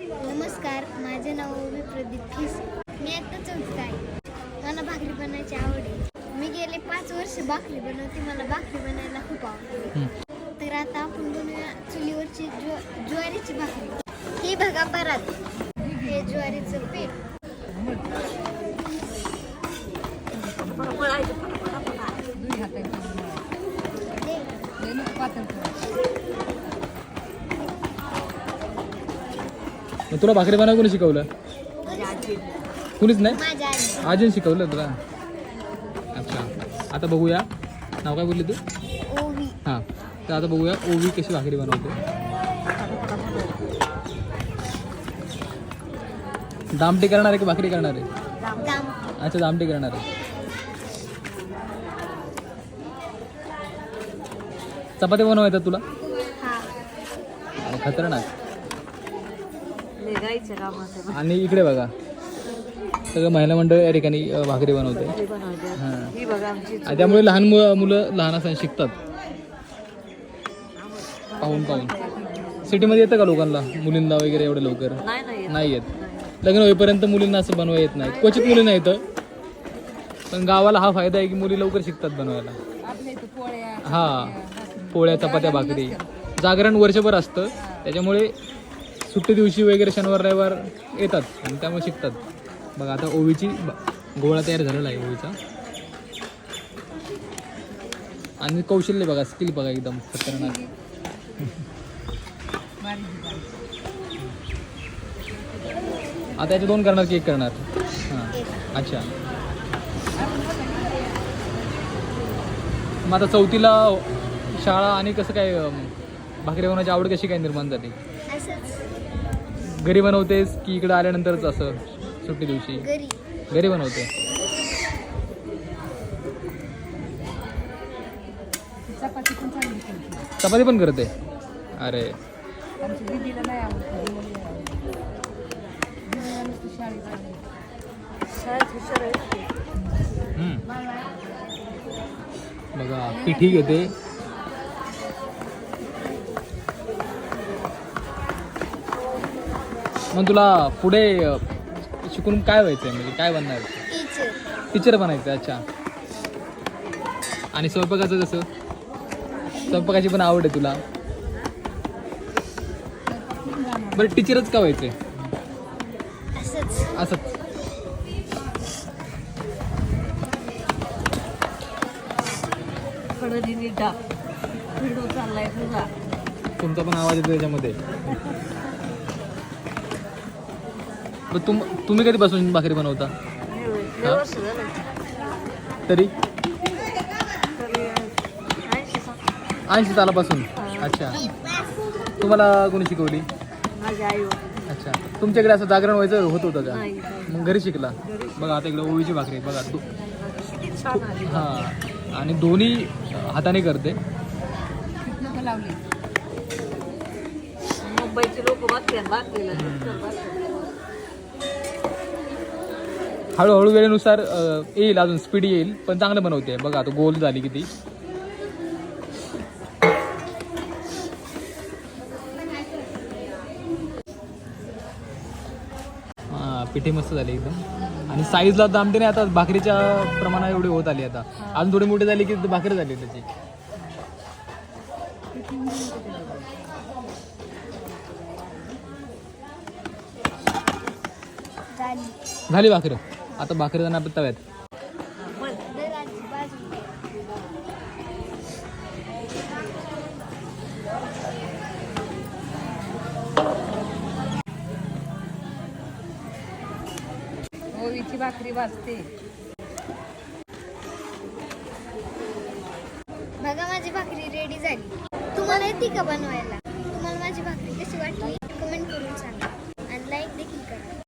नमस्कार माझे नाव ओवी प्रदीप खिस. मी आता चौथीत आहे. मला भाकरी बनायची आवड आहे. मी गेले पाच वर्ष भाकरी बनवते. मला भाकरी बनायला खूप आवडते. तर आता आपण बनवूया चुलीवरची ज्व ज्वारीची भाकरी. ही बघा परात. हे ज्वारीचं पीठ. मग तुला भाकरी बनायला कोणी शिकवलं? कुणीच नाही? आजीने शिकवलं तुला अच्छा. आता बघूया. नाव काय बोलली तू? ओवी. हां. तर आता बघूया ओवी कशी भाकरी बनवते. दामटी करणार आहे की भाकरी करणार आहे? अच्छा दामटी करणार आहे. चपाती बनवा येतात तुला? हा. खतरनाक. आणि इकडे बघा. सगळं महिला मंडळ या ठिकाणी भाकरी बनवते. हां. त्यामुळे लहान मुलं लहान असताना शिकतात. पाहून पाहून. सिटीमध्ये येतं का लोकांना? मुलींना वगैरे एवढं लवकर? नाही नाही येत. नाही लग्न होईपर्यंत मुलींना असं बनवा येत नाही. क्वचित मुलींना येतं. पण गावाला हा फायदा आहे की मुली लवकर शिकतात बनवायला. हा. पोळ्या चपात्या भाकरी. जागरण वर्षभर असतं. त्याच्यामुळे सुट्टी दिवशी वगैरे शनिवार रविवार येतात आणि त्यामुळे शिकतात. बघा आता ओवीची गोळा तयार झालेला आहे ओवीचा. आणि कौशल्य बघा स्किल बघा एकदम खतरनाक. आता याचे दोन करणार की एक करणार? हां अच्छा. मग आता चौथीला शाळा आणि कसं काय भाकरी बनवायची आवड कशी काय निर्माण झाली? घरी बनवतेस की इकडे आल्यानंतरच असं सुट्टी दिवशी? घरी. घरी बनवते. चपाती पण चांगली केली चपाती पण करते. अरे. आमच्या दिदीला नाही आवडत दिदीला नाही आवडत. दिदीला नुसतं शाळेत जाणे. शाळेत हुशार आहे. हम्म. बघा पिठी घेते. मग तुला पुढे शिकून काय व्हायचं आहे म्हणजे काय बनणार? टीचर टीचर बनायचं अच्छा. आणि स्वयंपाकाचं कसं? स्वयंपाकाची पण आवड आहे तुला. बरं टीचरच का व्हायचं असंच. असंच. तुमचा पण आवाज येतो त्याच्यामध्ये बरं तुम तुम्ही कधीपासून भाकरी बनवता? तरी? ऐंशी सालापासून? अच्छा. तुम्हाला कोणी शिकवली. अच्छा. तुमच्याकडे असं जागरण व्हायचं होत होतं का. मग घरी शिकला? बघा आता इकडे ओळीची भाकरी आहे. बघा तू हां. आणि दोन्ही हाताने करते. मुंबईचे लोक हळूहळू वेळेनुसार येईल अजून स्पीड येईल पण चांगलं बनवते. बघा आता गोल झाली किती. हां पिठी मस्त झाली एकदम. आणि साईजला दामते नाही आता भाकरीच्या प्रमाणात एवढी होत आली आता. अजून थोडी मोठी झाली की भाकरी झाली त्याची. झाली भाकरी? आता भाकरी जाणार तव्यात बाजू ओवीची भाकरी वाजते. बघा माझी भाकरी रेडी झाली. तुम्हाला येते का बनवायला?